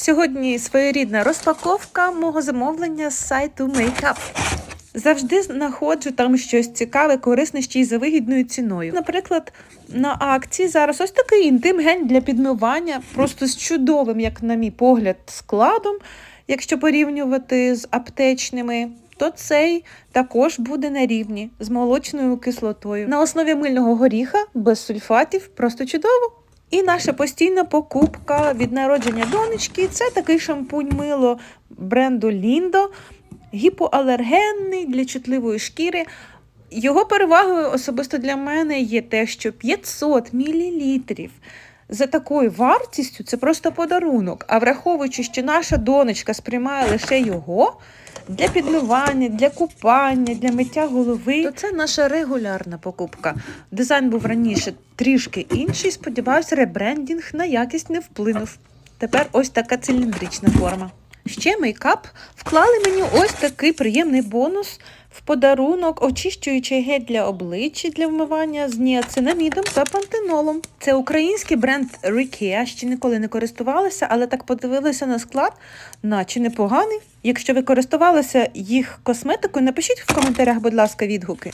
Сьогодні своєрідна розпаковка мого замовлення з сайту Makeup. Завжди знаходжу там щось цікаве, корисне ще й за вигідною ціною. Наприклад, на акції зараз ось такий інтим-гель для підмивання, просто з чудовим, як на мій погляд, складом, якщо порівнювати з аптечними. То цей також буде на рівні з молочною кислотою. На основі мильного горіха, без сульфатів, просто чудово. І наша постійна покупка від народження донечки це такий шампунь мило бренду Ліндо, гіпоалергенний для чутливої шкіри. Його перевагою особисто для мене є те, що 500 мл за такою вартістю це просто подарунок. А враховуючи, що наша донечка сприймає лише його для підмивання, для купання, для миття голови, то це наша регулярна покупка. Дизайн був раніше трішки інший. Сподіваюся, ребрендінг на якість не вплинув. Тепер ось така циліндрична форма. Ще мейкап вклали мені ось такий приємний бонус в подарунок очищуючий гель для обличчя для вмивання з ніацинамідом та пантенолом. Це український бренд Rikea, ще ніколи не користувалася, але так подивилася на склад, наче непоганий. Якщо ви користувалися їх косметикою, напишіть в коментарях, будь ласка, відгуки.